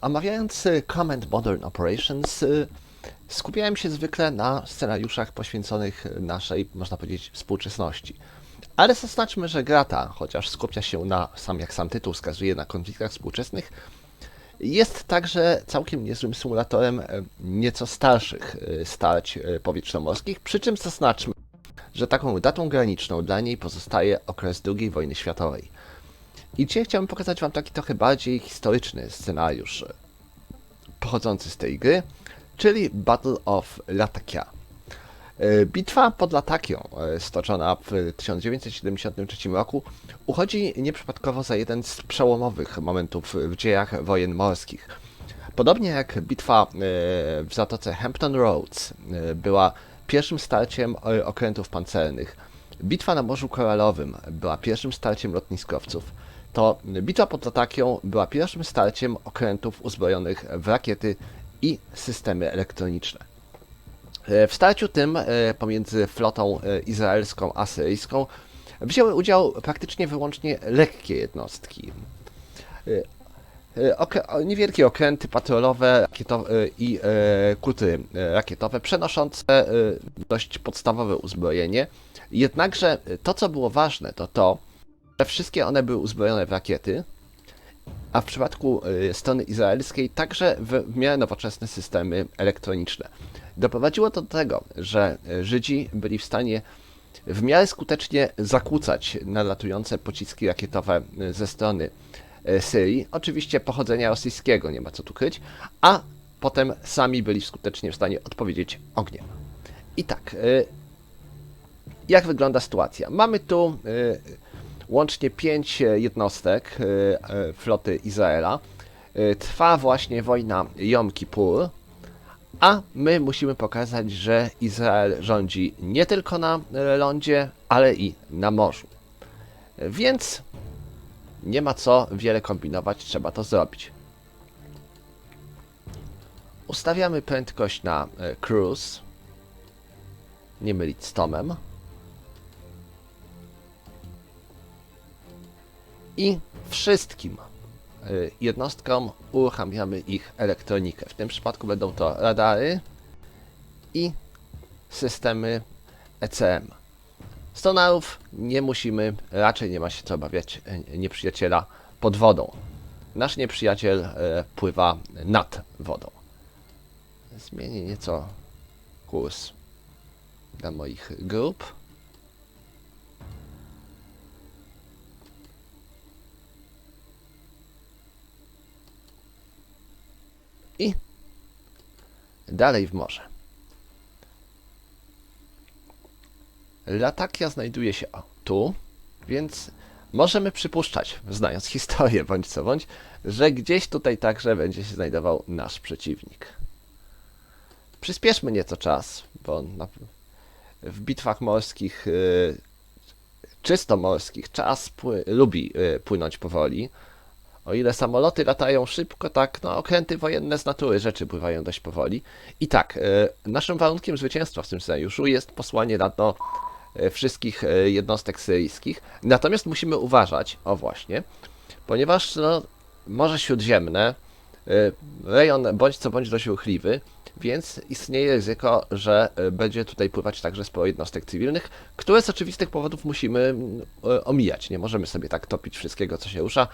Omawiając y, Command Modern Operations, y, skupiałem się zwykle na scenariuszach poświęconych naszej, można powiedzieć, współczesności. Ale zaznaczmy, że gra ta, chociaż skupia się na, sam jak sam tytuł wskazuje, na konfliktach współczesnych, jest także całkiem niezłym symulatorem e, nieco starszych starć powietrznomorskich, przy czym zaznaczmy, że taką datą graniczną dla niej pozostaje okres II wojny światowej. I dzisiaj chciałbym pokazać Wam taki trochę bardziej historyczny scenariusz pochodzący z tej gry, czyli Battle of Latakia. E, Bitwa pod Latakią, e, stoczona w 1973 roku, uchodzi nieprzypadkowo za jeden z przełomowych momentów w dziejach wojen morskich. Podobnie jak bitwa e, w Zatoce Hampton Roads była pierwszym starciem okrętów pancernych, bitwa na Morzu Koralowym była pierwszym starciem lotniskowców, to bitwa pod Latakią była pierwszym starciem okrętów uzbrojonych w rakiety i systemy elektroniczne. E, W starciu tym e, pomiędzy flotą e, izraelską a syryjską wzięły udział praktycznie wyłącznie lekkie jednostki. Niewielkie okręty patrolowe i kuty rakietowe przenoszące dość podstawowe uzbrojenie. Jednakże to, co było ważne, to to, wszystkie one były uzbrojone w rakiety, a w przypadku y, strony izraelskiej także w, miarę nowoczesne systemy elektroniczne. Doprowadziło to do tego, że y, Żydzi byli w stanie w miarę skutecznie zakłócać nadlatujące pociski rakietowe y, ze strony Syrii, oczywiście pochodzenia rosyjskiego, nie ma co tu kryć, a potem sami byli skutecznie w stanie odpowiedzieć ogniem. I tak, jak wygląda sytuacja? Mamy tu łącznie pięć e, jednostek e, e, floty Izraela. Trwa właśnie wojna Jom Kippur, a my musimy pokazać, że Izrael rządzi nie tylko na lądzie, ale i na morzu. Więc nie ma co wiele kombinować, trzeba to zrobić. Ustawiamy prędkość na cruise. Nie mylić z Tomem. I wszystkim y, jednostkom uruchamiamy ich elektronikę. W tym przypadku będą to radary i systemy ECM. Sonarów nie musimy, raczej nie ma się co obawiać y, nieprzyjaciela pod wodą. Nasz nieprzyjaciel y, pływa nad wodą. Zmienię nieco kurs dla moich grup. I dalej w morze. Latakia znajduje się o, tu, więc możemy przypuszczać, znając historię bądź co bądź, że gdzieś tutaj także będzie się znajdował nasz przeciwnik. Przyspieszmy nieco czas, bo na, w bitwach morskich, y, czysto morskich, czas pły, lubi y, płynąć powoli. O ile samoloty latają szybko, tak no, okręty wojenne z natury rzeczy pływają dość powoli. I tak, e, naszym warunkiem zwycięstwa w tym scenariuszu jest posłanie na dno e, wszystkich e, jednostek syryjskich. Natomiast musimy uważać, o właśnie, ponieważ no, Morze Śródziemne, rejon bądź co bądź dość ruchliwy, więc istnieje ryzyko, że będzie tutaj pływać także sporo jednostek cywilnych, które z oczywistych powodów musimy mm, omijać. Nie możemy sobie tak topić wszystkiego, co się rusza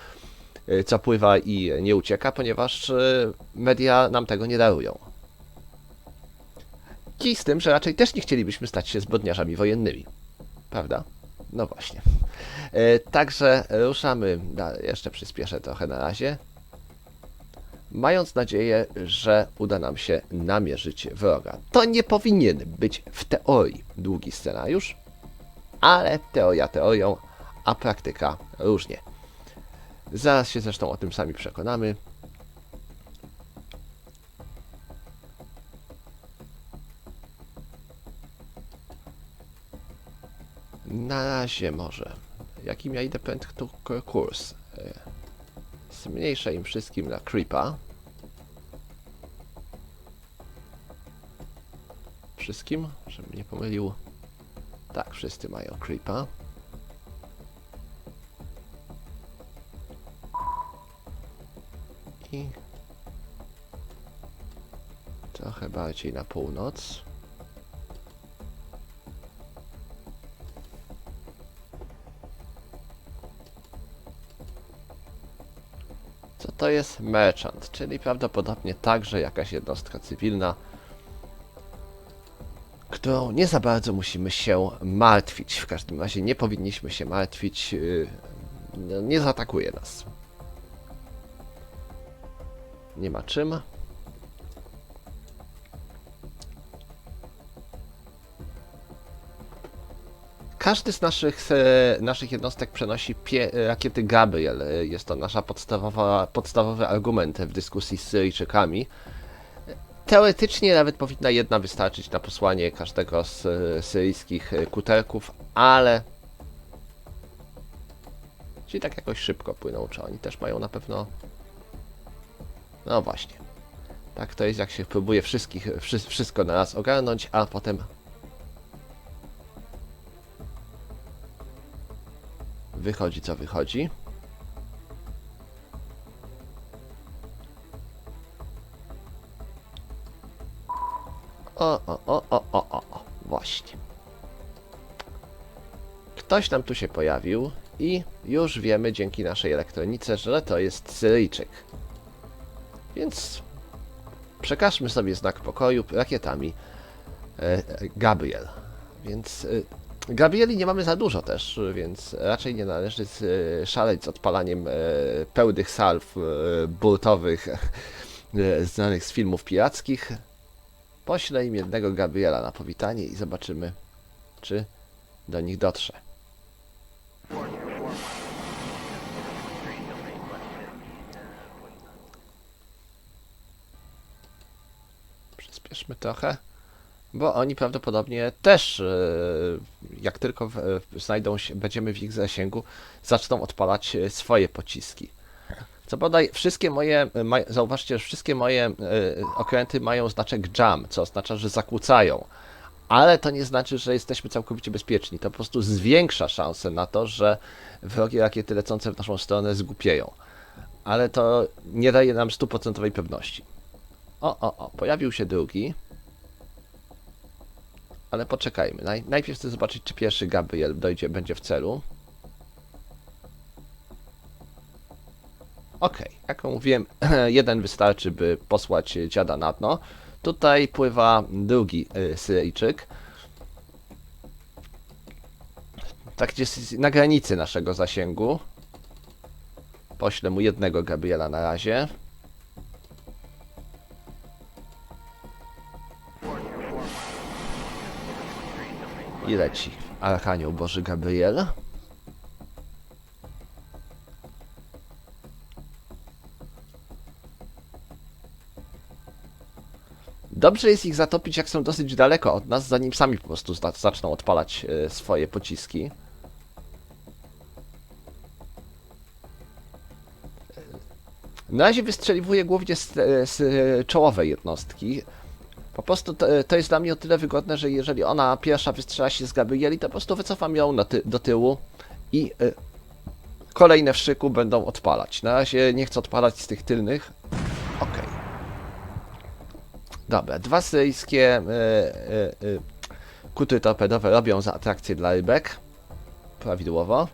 co pływa i nie ucieka, ponieważ y, media nam tego nie darują. I z tym, że raczej też nie chcielibyśmy stać się zbrodniarzami wojennymi. Prawda? No właśnie. E, Także ruszamy, jeszcze przyspieszę trochę na razie. Mając nadzieję, że uda nam się namierzyć wroga. To nie powinien być w teorii długi scenariusz, ale teoria teorią, a praktyka różnie. Zaraz się zresztą o tym sami przekonamy. Na razie może. Jakim ja idę prędko kurs? E, Zmniejszę im wszystkim na creepa. Wszystkim? Żebym nie pomylił. Tak, wszyscy mają creepa. I Trochę bardziej na północ. Co to jest merchant? Czyli prawdopodobnie także jakaś jednostka cywilna, którą nie za bardzo musimy się martwić. W każdym razie nie powinniśmy się martwić. yy, no, Nie zaatakuje nas. Nie ma czym. Każdy z naszych, e, naszych jednostek przenosi pie, rakiety Gabriel. E, Jest to podstawowa, podstawowy argument w dyskusji z Syryjczykami. Teoretycznie nawet powinna jedna wystarczyć na posłanie każdego z e, syryjskich e, kuterków, ale. Czyli tak jakoś szybko płyną, czy oni też mają na pewno. No właśnie. Tak to jest, jak się próbuje wszystkich, wszy, wszystko na raz ogarnąć, a potem wychodzi co wychodzi. O, o, o, o, o, o, o, właśnie. Ktoś nam tu się pojawił i już wiemy dzięki naszej elektronice, że to jest Syryjczyk. Więc przekażmy sobie znak pokoju rakietami e, Gabriel. Więc e, Gabrieli nie mamy za dużo też, więc raczej nie należy e, szaleć z odpalaniem pełnych salw burtowych znanych z filmów pirackich. Poślę im jednego Gabriela na powitanie i zobaczymy, czy do nich dotrze. Przyspieszmy trochę, bo oni prawdopodobnie też, e, jak tylko e, znajdą się, będziemy w ich zasięgu, zaczną odpalać e, swoje pociski. Co bodaj, wszystkie moje, zauważcie, że wszystkie moje okręty mają znaczek jam, co oznacza, że zakłócają. Ale to nie znaczy, że jesteśmy całkowicie bezpieczni. To po prostu zwiększa szanse na to, że wrogie rakiety lecące w naszą stronę zgłupieją. Ale to nie daje nam stuprocentowej pewności. O, o, o, pojawił się drugi. Ale poczekajmy. Naj, najpierw chcę zobaczyć, czy pierwszy Gabriel dojdzie, będzie w celu. Okej, jak mówiłem, jeden wystarczy, by posłać dziada na dno. Tutaj pływa drugi y, Syryjczyk. Tak gdzieś na granicy naszego zasięgu. Poślę mu jednego Gabriela na razie. Leci Archanioł Boży Gabriel. Dobrze jest ich zatopić, jak są dosyć daleko od nas, zanim sami po prostu za- zaczną odpalać e, swoje pociski. Na razie wystrzeliwuję głównie z, e, z e, czołowej jednostki. Po prostu to, to jest dla mnie o tyle wygodne, że jeżeli ona pierwsza wystrzela się z Gabrieli, to po prostu wycofam ją ty, do tyłu i e, kolejne w szyku będą odpalać. Na razie nie chcę odpalać z tych tylnych. Okej. Dobra, dwa syryjskie e, e, e, kuty torpedowe robią za atrakcję dla rybek. Prawidłowo.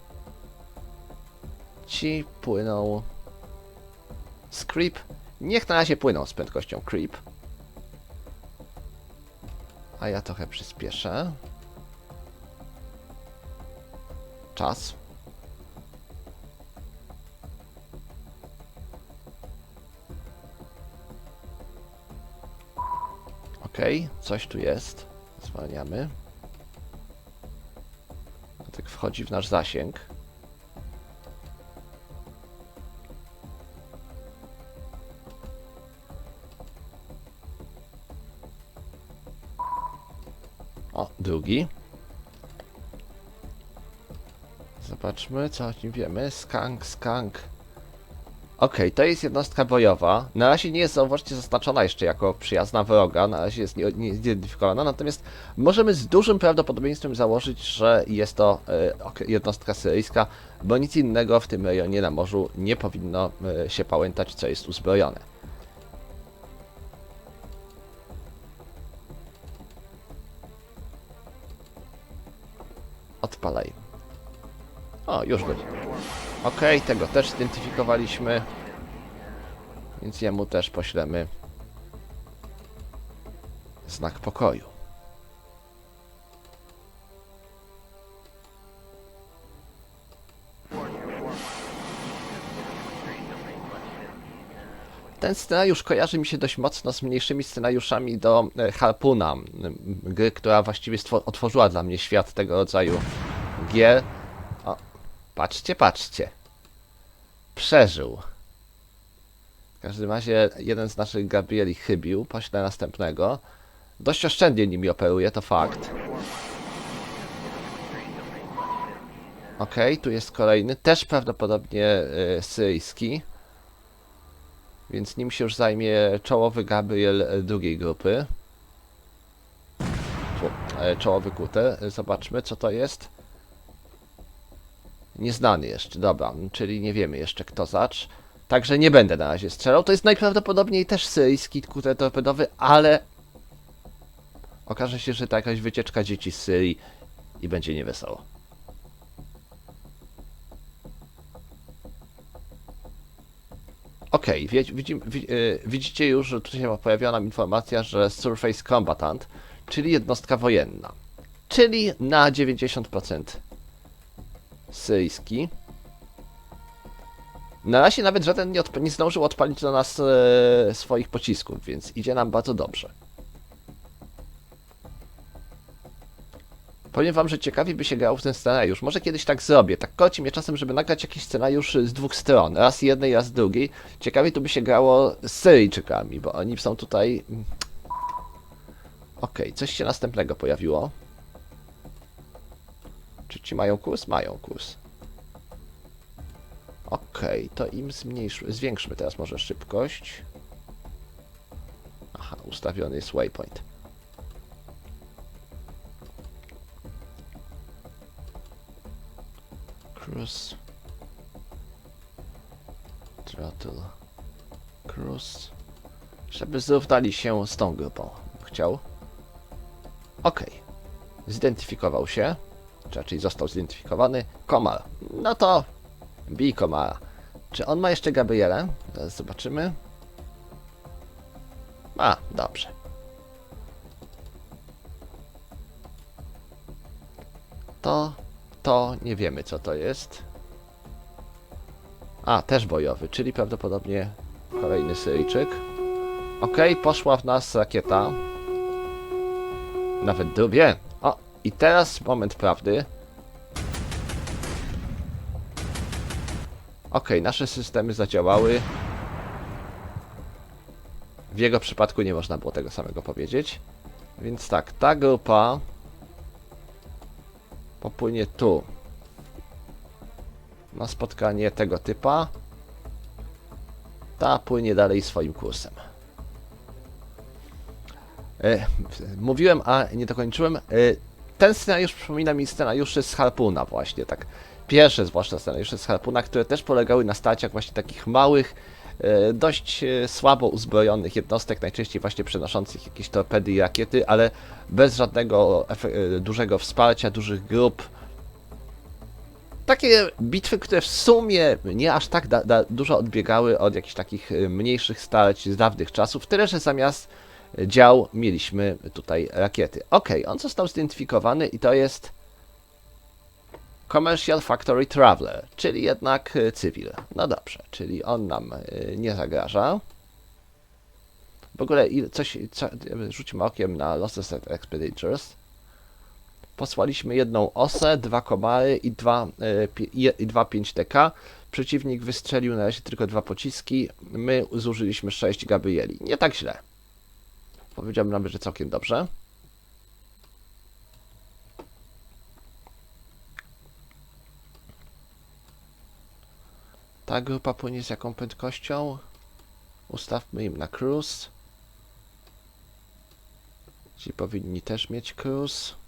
Ci płyną z creep. Niech na razie płyną z prędkością creep. A ja trochę przyspieszę. Czas. Okej, coś tu jest. Zwalniamy. Tak wchodzi w nasz zasięg. Drugi. Zobaczmy, co o nim wiemy. Skank, skank. Okej, to jest jednostka bojowa. Na razie nie jest, zauważcie, zaznaczona jeszcze jako przyjazna wroga. Na razie jest nie- niezidentyfikowana. Natomiast możemy z dużym prawdopodobieństwem założyć, że jest to ok- jednostka syryjska, bo nic innego w tym rejonie na morzu nie powinno e, się pamiętać, co jest uzbrojone. Odpalaj. O, już go. Okej, tego też zidentyfikowaliśmy. Więc jemu też poślemy znak pokoju. Ten scenariusz kojarzy mi się dość mocno z mniejszymi scenariuszami do e, Harpuna, gry, która właściwie otworzyła dla mnie świat tego rodzaju gier. O, patrzcie, patrzcie. Przeżył. W każdym razie jeden z naszych Gabrieli chybił, poślę następnego. Dość oszczędnie nimi operuje, to fakt. Okej, tu jest kolejny, też prawdopodobnie y, syryjski. Więc nim się już zajmie czołowy Gabriel e, drugiej grupy. E, czołowy kuter. E, Zobaczmy, co to jest. Nieznany jeszcze, dobra, czyli nie wiemy jeszcze kto zacz. Także nie będę na razie strzelał. To jest najprawdopodobniej też syryjski kuter torpedowy, ale okaże się, że to jakaś wycieczka dzieci z Syrii i będzie niewesoło. Okej, wie, widzim, wi, y, widzicie już, że tu się pojawiła nam informacja, że Surface Combatant, czyli jednostka wojenna, czyli na 90% syryjski. Na razie nawet żaden nie, nie zdążył odpalić do nas e, swoich pocisków, więc idzie nam bardzo dobrze. Powiem wam, że ciekawie by się grało w ten scenariusz. Może kiedyś tak zrobię. Tak koci mnie czasem, żeby nagrać jakiś scenariusz z dwóch stron. Raz jednej, raz drugiej. Ciekawie tu by się grało z Syryjczykami, bo oni są tutaj... Okej, coś się następnego pojawiło. Czy ci mają kurs? Mają kurs. Okej, to im zmniejszmy, zwiększmy teraz może szybkość. Aha, ustawiony jest waypoint. Cruise. Throttle. Cruise. Żeby zrównali się z tą grupą. Chciał. Okej. Zidentyfikował się. Raczej został zidentyfikowany. Komar. No to bij Komara. Czy on ma jeszcze Gabrielę? Zaraz zobaczymy. A, dobrze. To, to nie wiemy co to jest. A, też bojowy, czyli prawdopodobnie kolejny Syryjczyk. Okej, poszła w nas rakieta. Nawet dwie. I teraz moment prawdy. Okej, nasze systemy zadziałały. W jego przypadku nie można było tego samego powiedzieć. Więc tak, ta grupa popłynie tu. Na spotkanie tego typa. Ta płynie dalej swoim kursem. E, mówiłem, a nie dokończyłem. E, ten scenariusz przypomina mi scenariusze z Harpuna właśnie, tak. Pierwsze zwłaszcza scenariusze z Harpuna, które też polegały na starciach właśnie takich małych, e, dość e, słabo uzbrojonych jednostek, najczęściej właśnie przenoszących jakieś torpedy i rakiety, ale bez żadnego e, dużego wsparcia, dużych grup. Takie bitwy, które w sumie nie aż tak dużo odbiegały od jakichś takich mniejszych starć z dawnych czasów, tyle że zamiast dział mieliśmy tutaj rakiety. Ok, on został zidentyfikowany i to jest Commercial Factory Traveler, czyli jednak e, cywil. No dobrze, czyli on nam e, nie zagraża. W ogóle coś, co, rzućmy okiem na Losses Expeditures. Posłaliśmy jedną osę, dwa komary i dwa, e, i dwa 5TK. Przeciwnik wystrzelił na razie tylko dwa pociski. My zużyliśmy 6 Gabrieli. Nie tak źle. Powiedziałbym nawet, że całkiem dobrze. Ta grupa płynie z jaką prędkością? Ustawmy im na cruise. Ci powinni też mieć cruise.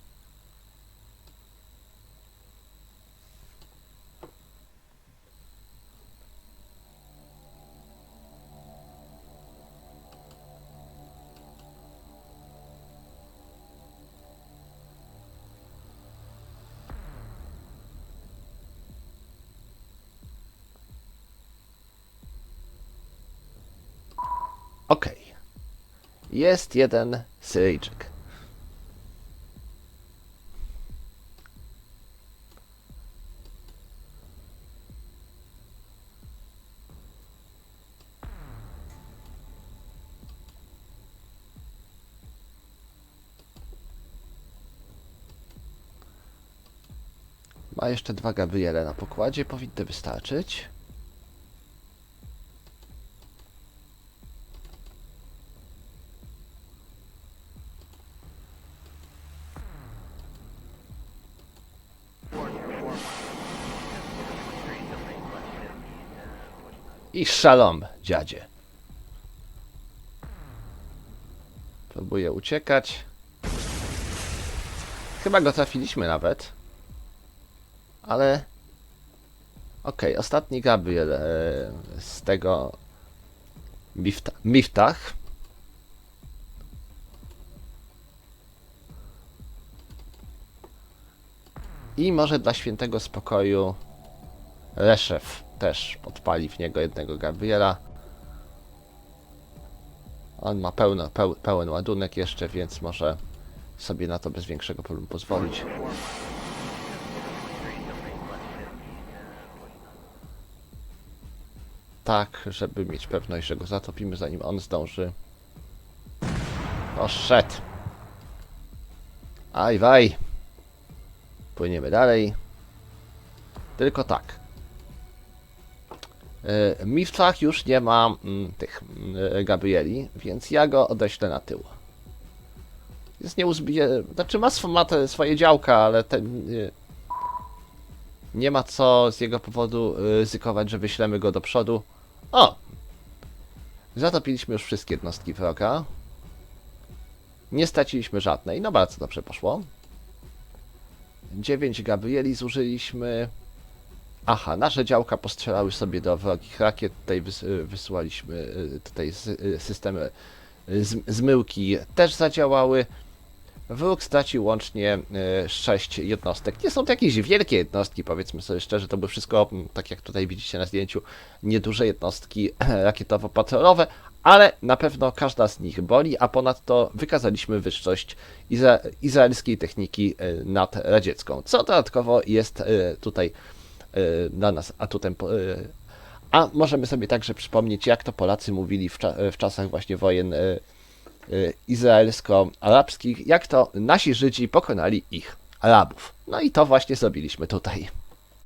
Okej. Jest jeden Syryjczyk. Ma jeszcze dwa Gabriele na pokładzie, powinny wystarczyć. I szalom, dziadzie. Próbuję uciekać. Chyba go trafiliśmy nawet. Ale... Okej, ostatni Gabriel e, z tego... Mifta, Miftach. I może dla świętego spokoju Reszew też podpali w niego jednego Gabriela. On ma pełno, peł, pełen ładunek jeszcze, więc może sobie na to bez większego problemu pozwolić. Tak, żeby mieć pewność, że go zatopimy zanim on zdąży. Poszedł. Aj, waj. Płyniemy dalej. Tylko tak. E, Miftach już nie ma mm, tych mm, Gabrieli, więc ja go odeślę na tył. Jest nieuzbije... Znaczy ma, sw- ma te swoje działka, ale ten... Nie, nie ma co z jego powodu y, ryzykować, że wyślemy go do przodu. O! Zatopiliśmy już wszystkie jednostki wroga. Nie straciliśmy żadnej. No bardzo dobrze poszło. 9 Gabrieli zużyliśmy. Aha, nasze działka postrzelały sobie do wrogich rakiet. Tutaj wys wysyłaliśmy y, tutaj y, systemy y, zmyłki też zadziałały. Wróg stracił łącznie 6 jednostek. Nie są to jakieś wielkie jednostki, powiedzmy sobie szczerze, to były wszystko, tak jak tutaj widzicie na zdjęciu, nieduże jednostki rakietowo-patrolowe, ale na pewno każda z nich boli, a ponadto wykazaliśmy wyższość izra izraelskiej techniki nad radziecką, co dodatkowo jest tutaj dla nas atutem. y, A możemy sobie także przypomnieć, jak to Polacy mówili w, cza w czasach właśnie wojen y, y, izraelsko-arabskich, jak to nasi Żydzi pokonali ich Arabów. No i to właśnie zrobiliśmy tutaj.